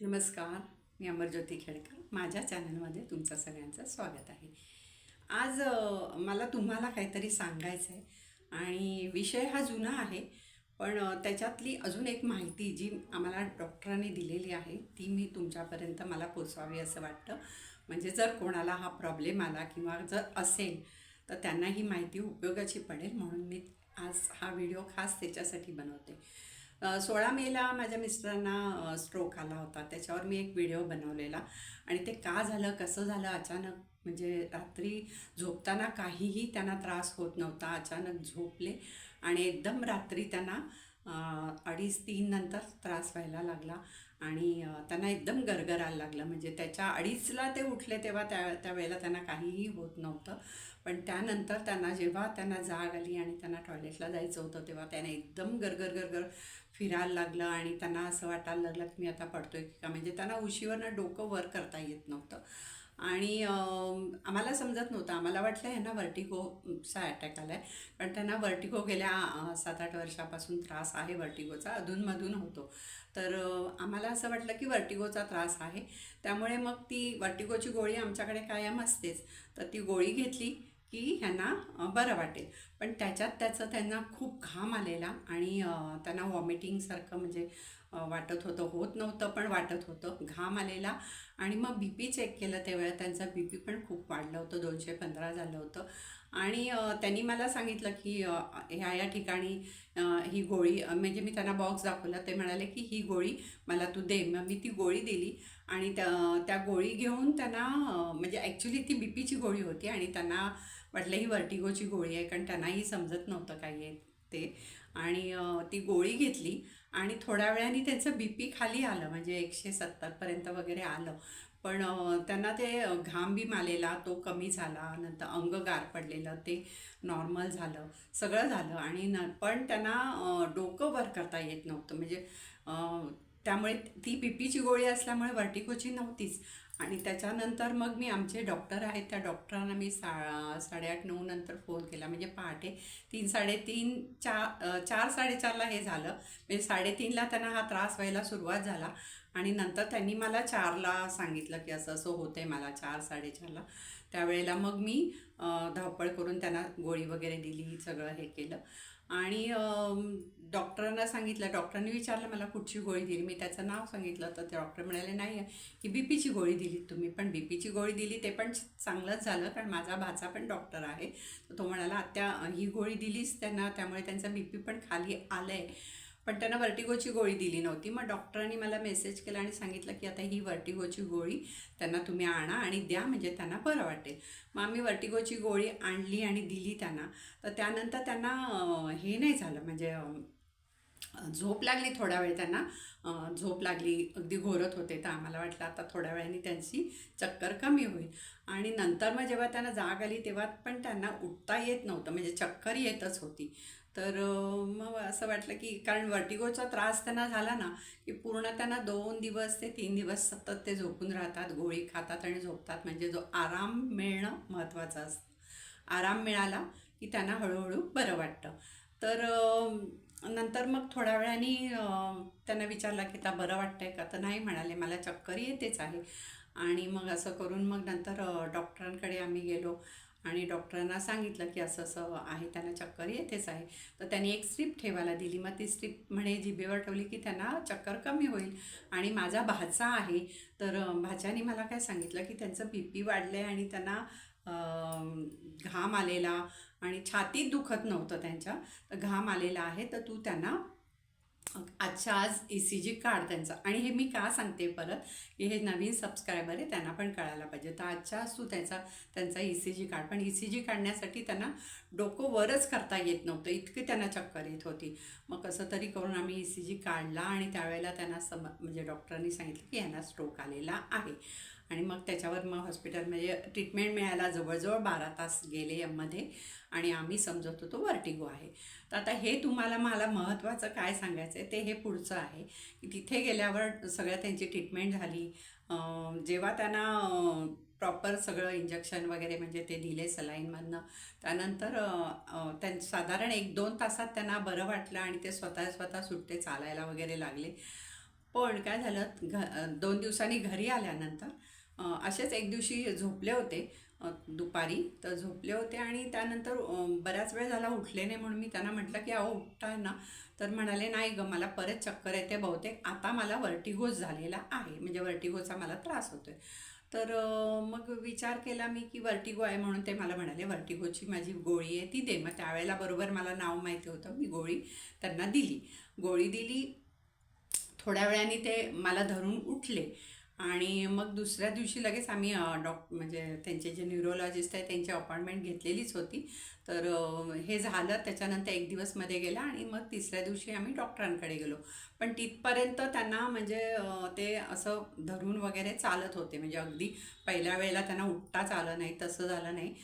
नमस्कार मी अमरज्योती खेडकर माझ्या चॅनलमध्ये तुमचं सगळ्यांचं स्वागत आहे. आज मला तुम्हाला काहीतरी सांगायचं आहे आणि विषय हा जुना आहे पण त्याच्यातली अजून एक माहिती जी आम्हाला डॉक्टरांनी दिलेली आहे ती मी तुमच्यापर्यंत मला पोचवावी असं वाटतं. म्हणजे जर कोणाला हा प्रॉब्लेम आला किंवा जर असेल तर त्यांना ही माहिती उपयोगाची पडेल म्हणून मी आज हा व्हिडिओ खास त्याच्यासाठी बनवते. सोळा मेला माझ्या मिस्टरांना स्ट्रोक आला होता. त्याच्यावर मी एक व्हिडिओ बनवलेला. आणि ते का झालं कसं झालं अचानक म्हणजे रात्री झोपताना काहीही त्यांना त्रास होत नव्हता. अचानक झोपले आणि एकदम रात्री त्यांना अडीच तीन नंतर त्रास व्हायला लागला. आणि त्यांना एकदम गरगरायला लागलं. म्हणजे त्याच्या अडीचला ते उठले तेव्हा त्या त्यावेळेला त्यांना काहीही होत नव्हतं. पण त्यानंतर त्यांना जेव्हा त्यांना जाग आली आणि त्यांना टॉयलेटला जायचं होतं तेव्हा त्याने एकदम गरगर गरगर फिरायला लागलं आणि त्यांना असं वाटायला लागलं की मी आता पडतोय की का? म्हणजे त्यांना उशीवरनं डोकं वर करता येत नव्हतं. आणि आम्हाला समजत नव्हतं. आम्हाला वाटलं ह्यांना व्हर्टिगोचा अटॅक आला आहे कारण त्यांना वर्टिगो गेल्या सात आठ वर्षापासून त्रास आहे वर्टिगोचा अधूनमधून होतो. तर आम्हाला असं वाटलं की व्हर्टिगोचा त्रास आहे. त्यामुळे मग ती व्हर्टिगोची गोळी आमच्याकडे कायम असतेच. तर ती गोळी घेतली की ह्यांना बरं वाटेल. पण त्याच्यात त्याचं त्यांना खूप घाम आलेला आणि त्यांना वॉमिटिंगसारखं म्हणजे वाटत होतं होत नव्हतं पण वाटत होतं. घाम आलेला आणि मग बी पी चेक केलं तेव्हा त्यांचा बी पी पण खूप वाढलं होतं दोनशे पंधरा झालं होतं. आणि त्यांनी मला सांगितलं की ह्या या ठिकाणी ही गोळी म्हणजे मी त्यांना बॉक्स दाखवला. ते म्हणाले की ही गोळी मला तू दे. मग मी ती गोळी दिली आणि त्या त्या गोळी घेऊन त्यांना म्हणजे ॲक्च्युली ती बी पीची गोळी होती आणि त्यांना वाटलं ही वर्टिगोची गोळी आहे कारण त्यांनाही समजत नव्हतं काही. आहे ते आणि ती गोळी घेतली आणि थोड्या वेळाने त्यांचं बी पी खाली आलं म्हणजे एकशे सत्तरपर्यंत वगैरे आलं. पण त्यांना ते घाम बीम आलेला तो कमी झाला नंतर अंग गार पडलेलं ते नॉर्मल झालं सगळं झालं. आणि न पण त्यांना डोकं वर करता येत नव्हतं. म्हणजे त्यामुळे ती बी पीची गोळी असल्यामुळे वर्टिकोची नव्हतीच. आणि त्याच्यानंतर मग मी आमचे डॉक्टर आहेत त्या डॉक्टरांना मी सा साडेआठ नऊ नंतर फोन केला. म्हणजे पहाटे तीन साडेतीन चार चार साडेचारला हे झालं. म्हणजे साडेतीनला त्यांना हा त्रास व्हायला सुरुवात झाला. आणि नंतर त्यांनी मला चारला सांगितलं की असं असं होतं आहे मला चार साडेचारला. त्यावेळेला मग मी धावपळ करून त्यांना गोळी वगैरे दिली सगळं हे केलं. आणि डॉक्टरांना सांगितलं डॉक्टरांनी विचारलं मला कुठची गोळी दिली. मी त्याचं नाव सांगितलं तर ते डॉक्टर म्हणाले नाही की बी पीची गोळी दिली तुम्ही. पण बी पीची गोळी दिली ते पण चांगलंच झालं कारण माझा भाचा पण डॉक्टर आहे. तर तो म्हणाला आत्या ही गोळी दिलीच त्यांना त्यामुळे त्यांचा बी पी पण खाली आलं आहे पण त्यांना वर्टिगोची गोळी दिली नव्हती. मग डॉक्टरांनी मला मेसेज केला आणि सांगितलं की आता ही वर्टिगोची गोळी त्यांना तुम्ही आणा आणि द्या म्हणजे त्यांना बरं वाटेल. मग आम्ही वर्टिगोची गोळी आणली आणि दिली त्यांना. तर त्यानंतर त्यांना हे नाही झालं. म्हणजे झोप लागली थोडा वेळ त्यांना. झोप लागली अगदी घोरत होते. तर आम्हाला वाटलं आता थोड्या वेळाने त्यांची चक्कर कमी होईल. आणि नंतर मग जेव्हा त्यांना जाग आली तेव्हा पण त्यांना उठता येत नव्हतं. म्हणजे चक्कर येतच होती. तर मग असं वाटलं की कारण वर्टिगोचा त्रास त्यांना झाला ना की पूर्ण त्यांना दोन दिवस ते तीन दिवस सतत ते झोपून राहतात गोळी खातात आणि झोपतात. म्हणजे जो आराम मिळणं महत्त्वाचं असतं. आराम मिळाला की त्यांना हळूहळू बरं वाटतं. तर नंतर मग थोड्या वेळाने त्यांना विचारलं की आता बरं वाटतंय का? तर नाही म्हणाले मला चक्कर येतेच आहे. आणि मग असं करून मग नंतर डॉक्टरांकडे आम्ही गेलो आणि डॉक्टरांना सांगितलं की असं असं आहे त्यांना चक्कर येतेच आहे. तर त्यांनी एक स्ट्रीप ठेवायला दिली. मग ती स्ट्रीप म्हणे जिभेवर ठेवली की त्यांना चक्कर कमी होईल आणि माझा भाचा आहे. तर भाच्यानी भाच्याने मला काय सांगितलं की त्यांचं बी पी वाढलं आहे आणि त्यांना घाम आलेला आणि छातीत दुखत नव्हतं त्यांच्या. तर घाम आलेला आहे तर तू त्यांना आजच्या आज ई सी जी काढ त्यांचा. आणि हे मी का सांगते परत की हे नवीन सबस्क्रायबर आहे त्यांना पण कळायला पाहिजे. तर आजच्या आज तू त्यांचा त्यांचा ई सी जी काढ. पण ई सी जी काढण्यासाठी त्यांना डोकं वरच करता येत नव्हतं. इतके त्यांना चक्कर येत होती. मग कसं तरी करून आम्ही ई सी जी काढला आणि त्यावेळेला त्यांना सम म्हणजे डॉक्टरांनी सांगितलं की यांना स्ट्रोक आलेला आहे. आणि मग त्याच्यावर मग हॉस्पिटलमध्ये ट्रीटमेंट मिळायला जवळजवळ बारा तास गेले यामध्ये. आणि आम्ही समजत होतो वर्टिगो आहे. तर आता हे तुम्हाला मला महत्त्वाचं काय सांगायचं आहे ते हे पुढचं आहे. की तिथे गेल्यावर सगळ्या त्यांची ट्रीटमेंट झाली. जेव्हा त्यांना प्रॉपर सगळं इंजेक्शन वगैरे म्हणजे ते दिले सलाईनमधनं त्यानंतर त्यां साधारण एक दोन तासात त्यांना बरं वाटलं आणि ते स्वतः स्वतः सुट्टे चालायला वगैरे लागले. पण काय झालं घ दोन दिवसांनी घरी आल्यानंतर असेच एक दिवशी झोपले होते. दुपारी तर झोपले होते आणि त्यानंतर बऱ्याच वेळ झाला उठले नाही म्हणून मी त्यांना म्हटलं की अहो उठताय ना. तर म्हणाले नाही ग मला परत चक्कर येते बहुतेक. आता मला वर्टिगोज झालेला आहे. म्हणजे वर्टिगोचा मला त्रास होतोय. तर मग विचार केला मी की वर्टिगो आहे म्हणून ते मला म्हणाले वर्टिगोची माझी गोळी आहे ती दे. मग त्यावेळेला बरोबर मला नाव माहिती होतं. मी गोळी त्यांना दिली. गोळी दिली. थोड्या वेळाने ते मला धरून उठले. आणि मग दुसऱ्या दिवशी लगेच आम्ही डॉक्ट म्हणजे त्यांचे जे न्यूरोलॉजिस्ट आहे त्यांची अपॉइंटमेंट घेतलेलीच होती. तर हे झालं त्याच्यानंतर एक दिवसमध्ये गेला आणि मग तिसऱ्या दिवशी आम्ही डॉक्टरांकडे गेलो. पण तिथपर्यंत त्यांना म्हणजे ते असं धरून वगैरे चालत होते. म्हणजे अगदी पहिल्या वेळेला त्यांना उठताच आलं नाही तसं झालं नाही.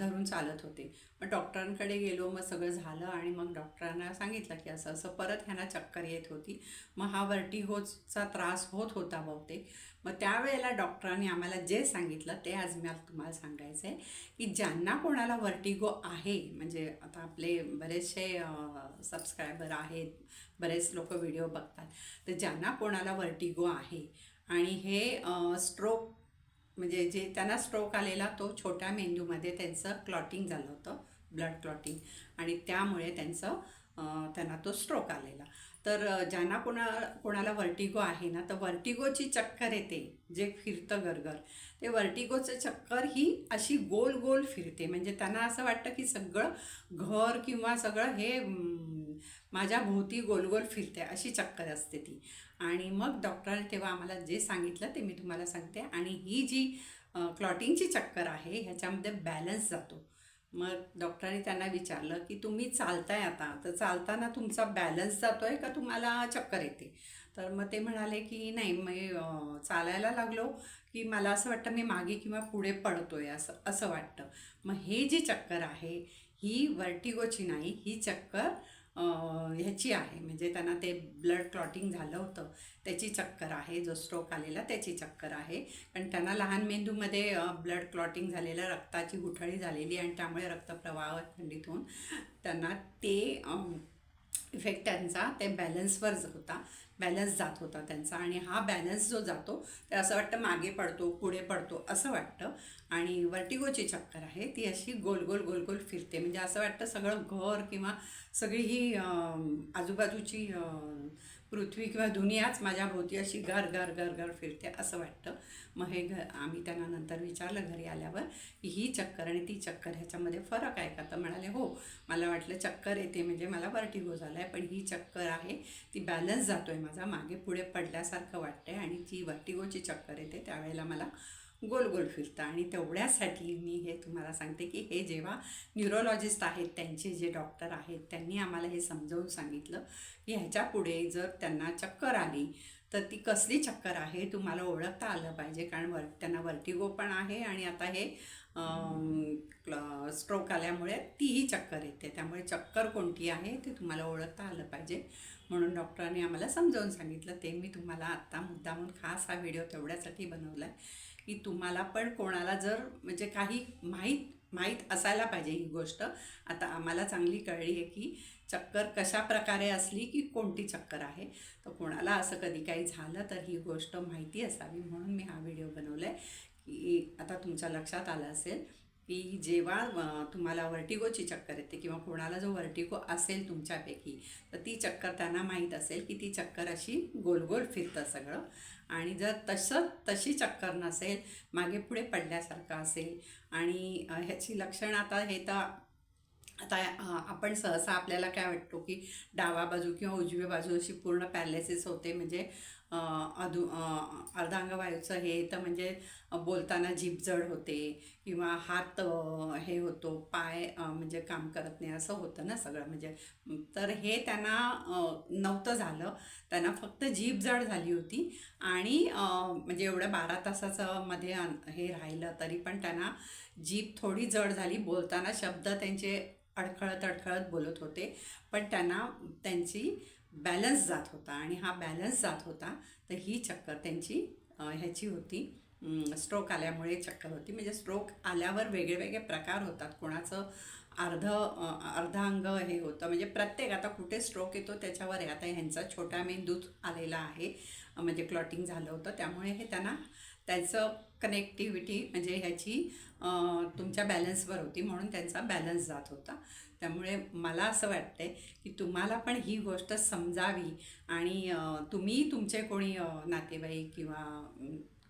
धरून चालत होते. मग डॉक्टरांकडे गेलो मग सगळं झालं आणि मग डॉक्टरांना सांगितलं की असं असं परत ह्यांना चक्कर येत होती. मग हा वर्टिहोचा त्रास होत होता बहुतेक. मग त्यावेळेला डॉक्टरांनी आम्हाला जे सांगितलं ते आज मी तुम्हाला सांगायचं आहे की ज्यांना कोणाला वर्टिगो आहे म्हणजे आता आपले बरेचसे सबस्क्रायबर आहेत बरेच लोक व्हिडिओ बघतात तर ज्यांना कोणाला वर्टिगो आहे आणि हे स्ट्रोक म्हणजे जे त्यांना स्ट्रोक आलेला तो छोट्या मेंदूमध्ये त्यांचं क्लॉटिंग झालं होतं ब्लड क्लॉटिंग आणि त्यामुळे त्यांचं त्यांना तो स्ट्रोक आलेला. तर ज्यांना कोणा कोणाला वर्टिगो आहे ना तर वर्टिगोची चक्कर येते जे फिरतं गरगर ते वर्टिगोचं चक्कर ही अशी गोल गोल फिरते. म्हणजे त्यांना असं वाटतं की सगळं घर किंवा सगळं हे माझ्या भोवती गोल गोल फिरते अशी चक्कर असते ती. आणि मग डॉक्टरांनी तेव्हा आम्हाला जे सांगितलं ते मी तुम्हाला सांगते. आणि ही जी क्लॉटिंगची चक्कर आहे ह्याच्यामध्ये बॅलन्स जातो. मग डॉक्टरांनी त्यांना विचारलं की तुम्ही चालताय आता. तर चालताना तुमचा बॅलन्स जातो आहे का? तुम्हाला चक्कर येते. तर मग ते म्हणाले की नाही मी चालायला लागलो की मला असं वाटतं मी मागे किंवा पुढे पडतो आहे असं असं वाटतं. मग हे जी चक्कर आहे ही वर्टिगोची नाही ही चक्कर ह्याची आहे. म्हणजे त्यांना ते ब्लड क्लॉटिंग झालं होतं. त्याची चक्कर आहे. जो स्ट्रोक आलेला त्याची चक्कर आहे. कारण त्यांना लहान मेंदूमध्ये ब्लड क्लॉटिंग झालेलं रक्ताची गुठळी झालेली आणि त्यामुळे रक्तप्रवाह खंडित होऊन त्यांना ते इफेक्ट त्यांचा ते बॅलन्सवर होता. बॅलन्स जात होता त्यांचा आणि हा बॅलन्स जो जातो ते असं वाटतं मागे पडतो पुढे पडतो असं वाटतं. आणि वर्टिगोची चक्कर आहे ती अशी गोल गोल गोल गोल फिरते. म्हणजे असं वाटतं सगळं घर किंवा सगळी ही आजूबाजूची पृथ्वी किंवा दुनियाच माझ्या भोवती अशी घर घर घर घर फिरते असं वाटतं. मग हे घर आम्ही त्यांना नंतर विचारलं घरी आल्यावर की ही चक्कर आणि ती चक्कर ह्याच्यामध्ये फरक आहे का? तर म्हणाले हो मला वाटलं चक्कर येते म्हणजे मला वर्टिगो झाला आहे पण ही चक्कर आहे ती बॅलन्स जातो आहे माझा मागे पुढे पडल्यासारखं वाटतंय आणि जी वर्टिगोची चक्कर येते त्यावेळेला मला गोल गोल फिरतं. आणि तेवढ्यासाठी मी हे तुम्हाला सांगते की हे जेव्हा न्यूरोलॉजिस्ट आहेत त्यांचे जे डॉक्टर आहेत त्यांनी आम्हाला हे समजावून सांगितलं की ह्याच्या पुढे जर त्यांना चक्कर आली तर ती कसली चक्कर आहे तुम्हाला ओळखता आलं पाहिजे. कारण वर त्यांना वर्टिगो पण आहे आणि आता हे स्ट्रोक आल्यामुळे तीही चक्कर येते. त्यामुळे चक्कर कोणती आहे ते तुम्हाला ओळखता आलं पाहिजे. म्हणून डॉक्टरांनी आम्हाला समजावून सांगितलं. ते मी तुम्हाला आत्ता मुद्दामून खास हा व्हिडिओ तेवढ्यासाठी बनवला आहे की तुम्हाला पण कोणाला जर म्हणजे काही माहीत माहीत असायला पाहिजे ही गोष्ट आता आम्हाला चांगली कळली आहे की चक्कर कशा प्रकारे असली की कोणती चक्कर आहे. तर कोणाला असं कधी काही झालं तर ही गोष्ट माहिती असावी म्हणून मी हा व्हिडिओ बनवला आहे की आता तुमच्या लक्षात आलं असेल की जेव्हा तुम्हाला वर्टिगोची चक्कर येते किंवा कोणाला जो वर्टिगो असेल तुमच्यापैकी तर ती चक्कर त्यांना माहीत असेल की ती चक्कर अशी गोल गोल फिरतं सगळं. आणि जर तसं तशी चक्कर नसेल मागे पुढे पडल्यासारखं असेल आणि ह्याची लक्षणं आता हे तर आता आपण सहसा आपल्याला काय वाटतो की डावा बाजू किंवा उजवी बाजू अशी पूर्ण पॅलेसेस होते. म्हणजे अधू अर्धांगवायूचं हे तर म्हणजे बोलताना जीभ जड होते किंवा हात हे होतो पाय म्हणजे काम करत नाही असं होतं ना सगळं. म्हणजे तर हे त्यांना नव्हतं झालं. त्यांना फक्त जीभ जड झाली होती आणि म्हणजे एवढं बारा तासाचं मध्ये हे राहिलं तरी पण त्यांना जीभ थोडी जड झाली. बोलताना शब्द त्यांचे अडखळत अडखळत बोलत होते. पण त्यांना त्यांची बॅलन्स जात होता आणि हा बॅलन्स जात होता तर ही चक्कर त्यांची ह्याची होती. स्ट्रोक आल्यामुळे चक्कर होती. म्हणजे स्ट्रोक आल्यावर वेगळेवेगळे प्रकार होतात. कोणाचं अर्ध अर्धांग अंग हे होतं. म्हणजे प्रत्येक आता कुठे स्ट्रोक येतो त्याच्यावर आहे. आता ह्यांचा छोटा मेंदूत आलेला आहे. म्हणजे क्लॉटिंग झालं होतं. त्यामुळे हे त्यांना त्याचं कनेक्टिव्हिटी म्हणजे ह्याची तुमच्या बॅलन्सवर होती. म्हणून त्यांचा बॅलन्स जात होता. त्यामुळे मला असं वाटतंय की तुम्हाला पण ही गोष्ट समजावी आणि तुम्ही तुमचे कोणी नातेवाईक किंवा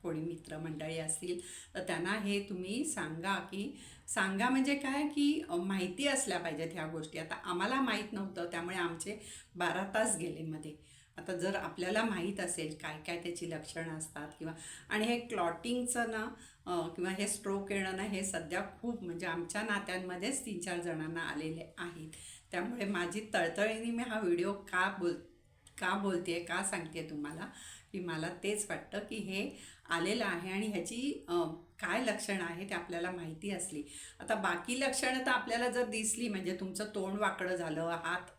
कोणी मित्रमंडळी असतील तर त्यांना हे तुम्ही सांगा की सांगा म्हणजे काय की माहिती असल्या पाहिजेत ह्या गोष्टी. आता आम्हाला माहीत नव्हतं त्यामुळे आमचे बारा तास गेले मध्ये. आता जर आपल्याला माहीत असेल काय काय त्याची लक्षणं असतात किंवा आणि हे क्लॉटिंगचं ना किंवा हे स्ट्रोक येणं ना हे सध्या खूप म्हणजे आमच्या नात्यांमध्येच तीन चार जणांना आलेले आहेत. त्यामुळे माझी तळतळीने मी हा व्हिडिओ का बोल का बोलते आहे का सांगते तुम्हाला की मला तेच वाटतं की हे आलेलं आहे आणि ह्याची काय लक्षणं आहे ते आपल्याला माहिती असली. आता बाकी लक्षणं तर आपल्याला जर दिसली म्हणजे तुमचं तोंड वाकडं झालं हात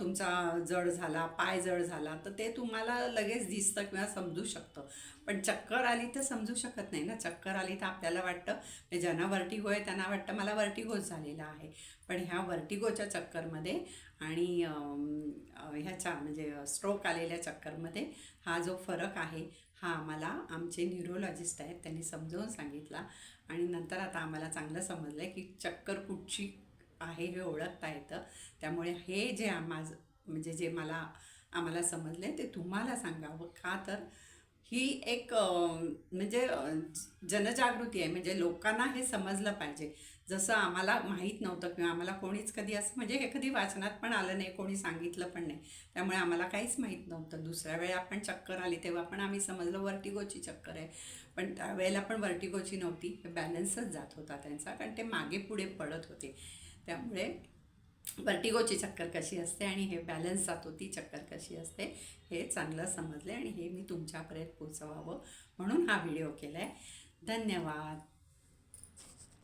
तुमचा जड झाला पाय जड झाला तर ते तुम्हाला लगेच दिसतं किंवा समजू शकतं. पण चक्कर आली तर समजू शकत नाही ना. चक्कर आली तर आपल्याला वाटतं म्हणजे ज्यांना वर्टिगो आहे त्यांना वाटतं मला वर्टिगोच झालेला आहे. पण ह्या वर्टिगोच्या चक्करमध्ये आणि ह्याच्या म्हणजे स्ट्रोक आलेल्या चक्करमध्ये हा जो फरक आहे हा आम्हाला आमचे न्यूरोलॉजिस्ट आहेत त्यांनी समजावून सांगितला. आणि नंतर आता आम्हाला चांगलं समजलं आहे की चक्कर कुठची आहे हे ओळखता येतं. त्यामुळे हे जे माझं म्हणजे जे मला आम्हाला समजले ते तुम्हाला सांगावं. का तर ही एक म्हणजे जनजागृती आहे. म्हणजे लोकांना हे समजलं पाहिजे. जसं आम्हाला माहीत नव्हतं किंवा आम्हाला कोणीच कधी असं म्हणजे हे कधी वाचनात पण आलं नाही कोणी सांगितलं पण नाही. त्यामुळे आम्हाला काहीच माहीत नव्हतं. दुसऱ्या वेळी आपण चक्कर आली तेव्हा पण आम्ही समजलं वर्टिगोची चक्कर आहे. पण त्यावेळेला पण वर्टिगोची नव्हती. बॅलन्सच जात होता त्यांचा कारण ते मागे पुढे पडत होते. त्यामुळे वर्टिगोची चक्कर कशी असते आणि हे बॅलन्स जातो ती चक्कर कशी असते हे चांगलं समजले आणि हे मी तुमच्यापर्यंत पोचवावं म्हणून हा व्हिडिओ केला आहे धन्यवाद.